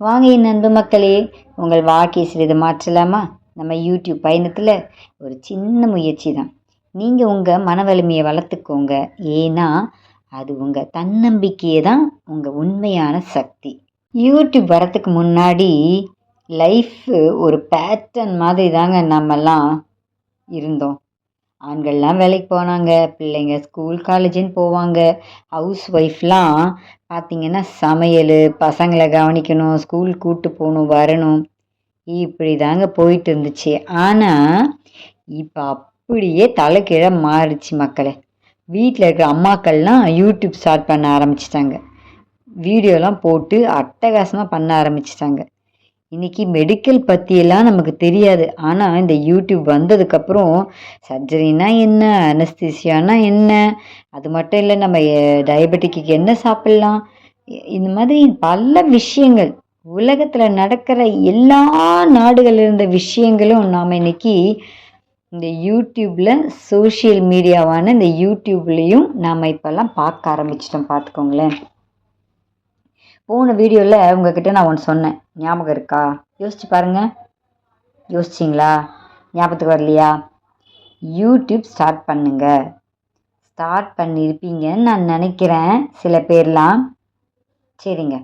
வாங்க என் அன்பு மக்களே உங்கள் வாழ்க்கை சிறிது மாற்றலாமா? நம்ம யூடியூப் பயணத்தில் ஒரு சின்ன முயற்சி தான் நீங்கள் உங்கள் மன வலிமையை வளர்த்துக்கோங்க. ஏன்னா அது உங்கள் தன்னம்பிக்கையே தான் உங்கள் உண்மையான சக்தி. யூடியூப் வரத்துக்கு முன்னாடி லைஃப் ஒரு பேட்டர்ன் மாதிரி தாங்க நம்மெல்லாம் இருந்தோம். ஆண்கள்லாம் வேலைக்கு போனாங்க பிள்ளைங்க ஸ்கூல் காலேஜுன்னு போவாங்க. ஹவுஸ் ஒய்ஃப்லாம் பார்த்திங்கன்னா சமையல் பசங்களை கவனிக்கணும் ஸ்கூல் கூப்பிட்டு போகணும் வரணும். இப்படி தாங்க போயிட்டு இருந்துச்சு. ஆனால் இப்போ அப்படியே தலைக்கீழே மாறிடுச்சு மக்களை. வீட்டில் இருக்கிற அம்மாக்கள்லாம் யூடியூப் ஸ்டார்ட் பண்ண ஆரம்பிச்சிட்டாங்க. வீடியோலாம் போட்டு அட்டகாசமாக பண்ண ஆரம்பிச்சிட்டாங்க. இன்றைக்கி மெடிக்கல் பற்றியெல்லாம் நமக்கு தெரியாது. ஆனால் இந்த யூடியூப் வந்ததுக்கப்புறம் சர்ஜரினா என்ன அனஸ்தீசியானா என்ன அது மட்டும் இல்லை நம்ம டயபெட்டிக்கு என்ன சாப்பிட்லாம்? இந்த மாதிரி பல விஷயங்கள். உலகத்தில் நடக்கிற எல்லா நாடுகளில் இருந்த விஷயங்களும் நாம் இன்னைக்கு இந்த யூடியூப்பில் சோஷியல் மீடியாவான இந்த யூடியூப்லேயும் நாம் இப்போல்லாம் பார்க்க ஆரம்பிச்சிட்டோம். பார்த்துக்கோங்களேன். போன வீடியோவில் உங்ககிட்ட நான் ஒன்று சொன்னேன். ஞாபகம் இருக்கா? யோசிச்சு பாருங்க. யோசிச்சிங்களா? ஞாபகத்துக்கு வரலையா? யூடியூப் ஸ்டார்ட் பண்ணுங்க. ஸ்டார்ட் பண்ணியிருப்பீங்கன்னு நான் நினைக்கிறேன் சில பேர்லாம். சரிங்க.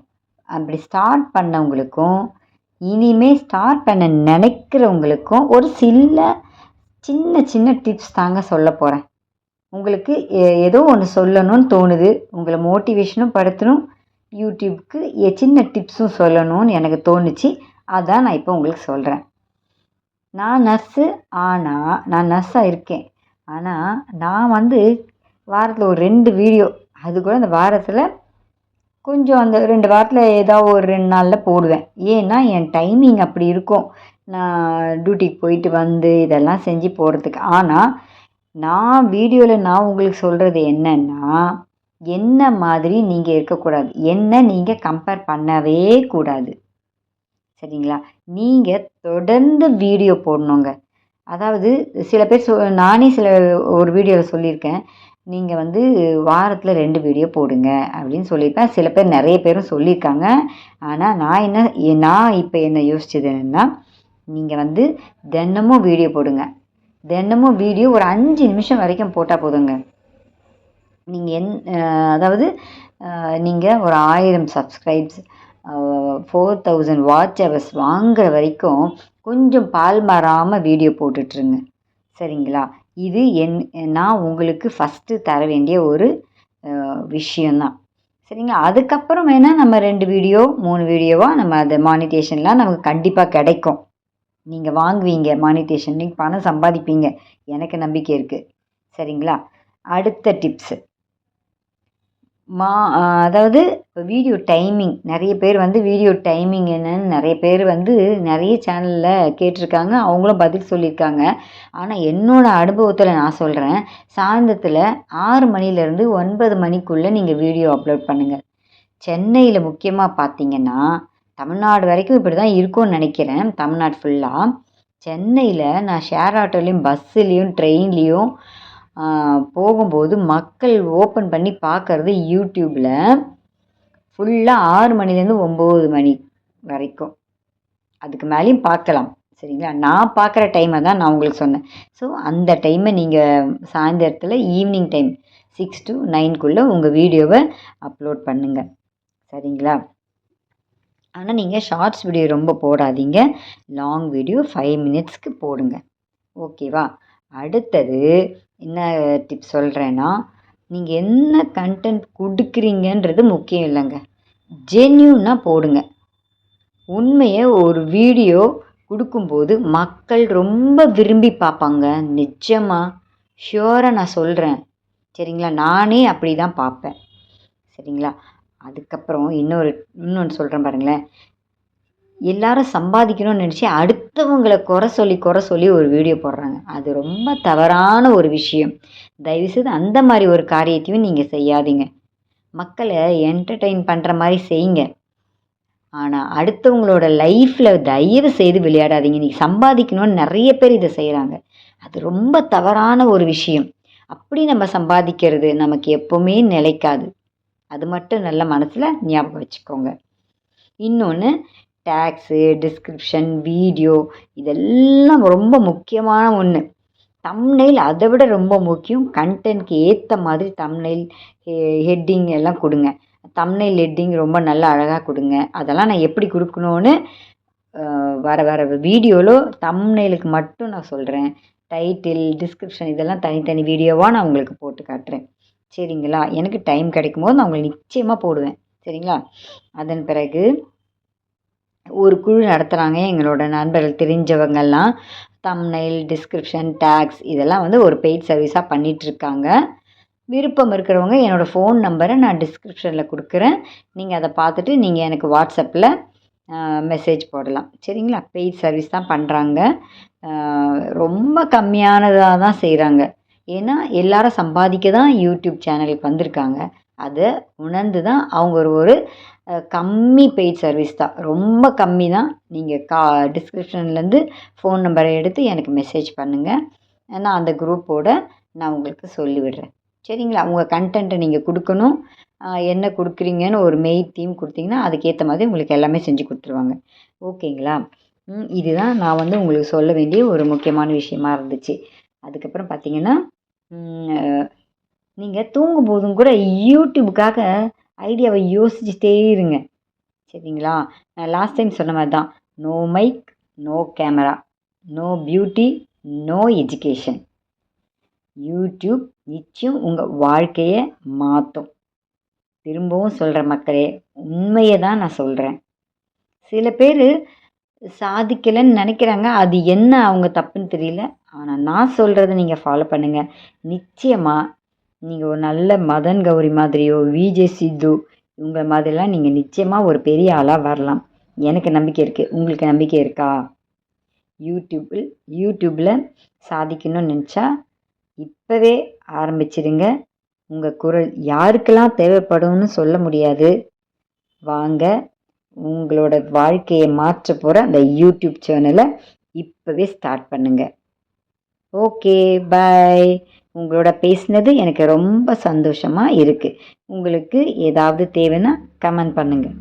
அப்படி ஸ்டார்ட் பண்ணவங்களுக்கும் இனிமே ஸ்டார்ட் பண்ண நினைக்கிறவங்களுக்கும் ஒரு சில சின்ன சின்ன டிப்ஸ் தாங்க சொல்ல போகிறேன் உங்களுக்கு ஏதோ ஒன்று சொல்லணும்னு தோணுது. உங்களை மோட்டிவேஷனும் படுத்தணும். யூடியூப்க்கு எ- சின்ன டிப்ஸும் சொல்லணும்னு எனக்கு தோணுச்சு. அதான் நான் இப்போ உங்களுக்கு சொல்கிறேன் நான் நர்ஸு ஆனால் நான் நர்ஸாக இருக்கேன். ஆனால் நான் வந்து வாரத்தில் ஒரு ரெண்டு வீடியோ அது கூட அந்த வாரத்தில் கொஞ்சம் அந்த ரெண்டு வாரத்தில் ஏதாவது ஒரு ரெண்டு நாளில் போடுவேன். ஏன்னா என் டைமிங் அப்படி இருக்கும். நான் டியூட்டிக்கு போயிட்டு வந்து இதெல்லாம் செஞ்சு போகிறதுக்கு ஆனால் நான் வீடியோவில் நான் உங்களுக்கு சொல்கிறது என்னன்னா என்ன மாதிரி நீங்கள் இருக்கக்கூடாது. என்ன நீங்கள் கம்பேர் பண்ணவே கூடாது. சரிங்களா? நீங்கள் தொடர்ந்து வீடியோ போடணுங்க. அதாவது சில பேர் சொ நானே சில ஒரு வீடியோவில் சொல்லியிருக்கேன். நீங்கள் வந்து வாரத்தில் ரெண்டு வீடியோ போடுங்க அப்படின்னு சொல்லியிருப்பேன். சில பேர் நிறைய பேரும் சொல்லியிருக்காங்க. ஆனால் நான் என்ன நான் இப்போ என்ன யோசிச்சது என்னென்னா நீங்கள் வந்து தினமும் வீடியோ போடுங்க. தினமும் வீடியோ ஒரு அஞ்சு நிமிஷம் வரைக்கும் போட்டால் போதுங்க. நீங்கள் என் அதாவது நீங்கள் ஒரு ஆயிரம் subscribes four thousand watch hours வாங்குற வரைக்கும் கொஞ்சம் பால் மாறாமல் வீடியோ போட்டுட்ருங்க. சரிங்களா? இது என் நான் உங்களுக்கு ஃபஸ்ட்டு தர வேண்டிய ஒரு விஷயந்தான் சரிங்களா? அதுக்கப்புறம் வேணால் நம்ம ரெண்டு வீடியோ மூணு வீடியோவாக நம்ம அதை மானிட்டேஷன்லாம் நமக்கு கண்டிப்பாக கிடைக்கும். நீங்கள் வாங்குவீங்க மானிட்டேஷன் நீங்கள் பணம் சம்பாதிப்பீங்க. எனக்கு நம்பிக்கை இருக்குது சரிங்களா? அடுத்த டிப்ஸு மா அதாவது இப்போ வீடியோ டைமிங் நிறைய பேர் வந்து வீடியோ டைமிங் என்னன்னு நிறைய பேர் வந்து நிறைய சேனலில் கேட்டிருக்காங்க. அவங்களும் பதில் சொல்லியிருக்காங்க. ஆனால் என்னோடய அனுபவத்தில் நான் சொல்கிறேன் சாயந்தரத்தில் ஆறு மணிலேருந்து ஒன்பது மணிக்குள்ளே நீங்கள் வீடியோ அப்லோட் பண்ணுங்கள் சென்னையில் முக்கியமாக பார்த்தீங்கன்னா தமிழ்நாடு வரைக்கும் இப்படி தான் இருக்கும்னு நினைக்கிறேன் தமிழ்நாடு ஃபுல்லாக சென்னையில் நான் ஷேர் ஆட்டோலேயும் பஸ்ஸுலேயும் ட்ரெயின்லேயும் போகும்போது மக்கள் ஓப்பன் பண்ணி பார்க்கறது யூடியூப்பில் ஃபுல்லாக ஆறு மணிலேருந்து ஒம்பது மணி வரைக்கும். அதுக்கு மேலேயும் பார்க்கலாம் சரிங்களா? நான் பார்க்குற டைமை தான் நான் உங்களுக்கு சொன்னேன். ஸோ அந்த டைமை நீங்கள் சாயந்தரத்தில் ஈவினிங் டைம் சிக்ஸ் டு நைன்குள்ளே உங்கள் வீடியோவை அப்லோட் பண்ணுங்கள் சரிங்களா? ஆனால் நீங்கள் ஷார்ட்ஸ் வீடியோ ரொம்ப போடாதீங்க. லாங் வீடியோ ஃபைவ் மினிட்ஸ்க்கு போடுங்க. ஓகேவா? அடுத்தது என்ன டிப்ஸ் சொல்கிறேன்னா நீங்கள் என்ன கண்டென்ட் கொடுக்குறீங்கன்றது முக்கியம் இல்லைங்க. ஜென்யூனாக போடுங்க. உண்மையை ஒரு வீடியோ கொடுக்கும்போது மக்கள் ரொம்ப விரும்பி பார்ப்பாங்க. நிஜமாக ஷியோராக நான் சொல்கிறேன் சரிங்களா? நானே அப்படி தான் பார்ப்பேன். சரிங்களா? அதுக்கப்புறம் இன்னொரு இன்னொன்று சொல்கிறேன் பாருங்களேன். எல்லாரும் சம்பாதிக்கணும்னு நினச்சி மற்றவங்களை குறை சொல்லி குறை சொல்லி ஒரு வீடியோ போடுறாங்க. அது ரொம்ப தவறான ஒரு விஷயம். தயவுசெய்து அந்த மாதிரி ஒரு காரியத்தையும் நீங்கள் செய்யாதீங்க. மக்களை என்டர்டெயின் பண்ணுற மாதிரி செய்யுங்க. ஆனால் அடுத்தவங்களோட லைஃப்பில் தயவு செய்து விளையாடாதீங்க. நீங்கள் சம்பாதிக்கணும்னு நிறைய பேர் இதை செய்கிறாங்க அது ரொம்ப தவறான ஒரு விஷயம். அப்படி நம்ம சம்பாதிக்கிறது நமக்கு எப்போவுமே நிலைக்காது. அது மட்டும் நல்ல மனசில் ஞாபகம் வச்சுக்கோங்க. இன்னொன்று டேக்ஸு டிஸ்கிரிப்ஷன் வீடியோ இதெல்லாம் ரொம்ப முக்கியமான ஒன்று தம்ப்நெயில் அதை விட ரொம்ப முக்கியம். கண்டென்ட்க்கு ஏற்ற மாதிரி தம்ப்நெயில் ஹெட்டிங் எல்லாம் கொடுங்க. தம்ப்நெயில் ஹெட்டிங் ரொம்ப நல்லா அழகாக கொடுங்க. அதெல்லாம் நான் எப்படி கொடுக்கணுன்னு வர வர வீடியோவில் தம்ப்நெயிலுக்கு மட்டும் நான் சொல்கிறேன் டைட்டில் டிஸ்கிரிப்ஷன் இதெல்லாம் தனித்தனி வீடியோவாக நான் உங்களுக்கு போட்டு காட்டுறேன். சரிங்களா? எனக்கு டைம் கிடைக்கும் போது நான் உங்களுக்கு நிச்சயமாக போடுவேன். சரிங்களா? அதன் பிறகு ஒரு குழு நடத்துகிறாங்க எங்களோட நண்பர்கள் தெரிஞ்சவங்கெல்லாம். தம்னைல் டிஸ்கிரிப்ஷன் டேக்ஸ் இதெல்லாம் வந்து ஒரு பெய்ட் சர்வீஸாக பண்ணிகிட்ருக்காங்க விருப்பம் இருக்கிறவங்க என்னோடய ஃபோன் நம்பரை நான் டிஸ்கிரிப்ஷனில் கொடுக்குறேன். நீங்கள் அதை பார்த்துட்டு நீங்கள் எனக்கு வாட்ஸ்அப்பில் மெசேஜ் போடலாம். சரிங்களா? பெய்ட் சர்வீஸ் தான் பண்ணுறாங்க ரொம்ப கம்மியானதாக தான் செய்கிறாங்க ஏன்னா எல்லாரும் சம்பாதிக்க தான் யூடியூப் சேனலுக்கு வந்திருக்காங்க. அதை உணர்ந்து தான் அவங்க ஒரு ஒரு கம்மி பெய்ட் சர்வீஸ் தான். ரொம்ப கம்மி தான். நீங்கள் கா டிஸ்கிரிப்ஷன்லேருந்து ஃபோன் நம்பரை எடுத்து எனக்கு மெசேஜ் பண்ணுங்கள் நான் அந்த குரூப்போட நான் உங்களுக்கு சொல்லிவிடுறேன். சரிங்களா? உங்கள் கண்டென்ட்டை நீங்கள் கொடுக்கணும். என்ன கொடுக்குறீங்கன்னு ஒரு மெயின் தீம் கொடுத்தீங்கன்னா அதுக்கேற்ற மாதிரி உங்களுக்கு எல்லாமே செஞ்சு கொடுத்துருவாங்க. ஓகேங்களா? இதுதான் நான் வந்து உங்களுக்கு சொல்ல வேண்டிய ஒரு முக்கியமான விஷயமா இருந்துச்சு. அதுக்கப்புறம் பார்த்தீங்கன்னா நீங்கள் தூங்கும் போதும் கூட யூடியூபுக்காக ஐடியாவை யோசிச்சுட்டே இருங்க. சரிங்களா? நான் லாஸ்ட் டைம் சொன்ன மாதிரி தான். No mic no camera no beauty no education YouTube நிச்சயம் உங்கள் வாழ்க்கையை மாற்றும் திரும்பவும் சொல்கிற மக்களே உண்மையை தான் நான் சொல்கிறேன் சில பேர் சாதிக்கலைன்னு நினைக்கிறாங்க அது என்ன அவங்க தப்புன்னு தெரியல. ஆனால் நான் சொல்கிறத நீங்கள் ஃபாலோ பண்ணுங்கள் நிச்சயமாக நீங்கள் ஒரு நல்ல மதன் கௌரி மாதிரியோ விஜே சித்து இவங்களை மாதிரிலாம் நீங்கள் நிச்சயமாக ஒரு பெரிய ஆளாக வரலாம். எனக்கு நம்பிக்கை இருக்குது உங்களுக்கு நம்பிக்கை இருக்கா? யூடியூப்பில் யூடியூப்பில் சாதிக்கணும்னு நினச்சா இப்போவே ஆரம்பிச்சிடுங்க உங்கள் குரல் யாருக்கெல்லாம் தேவைப்படும்னு சொல்ல முடியாது. வாங்க உங்களோட வாழ்க்கையை மாற்ற போகிற அந்த யூடியூப் சேனலை இப்போவே ஸ்டார்ட் பண்ணுங்கள் ஓகே பை உங்களோட பேசினது எனக்கு ரொம்ப சந்தோஷமாக இருக்குது உங்களுக்கு ஏதாவது தேவைன்னா கமெண்ட் பண்ணுங்கள்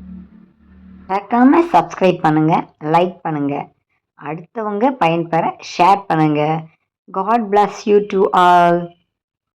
மறக்காமல் சப்ஸ்கிரைப் பண்ணுங்கள் லைக் பண்ணுங்கள் அடுத்தவங்க பயன்பெற ஷேர் பண்ணுங்கள் God bless you to all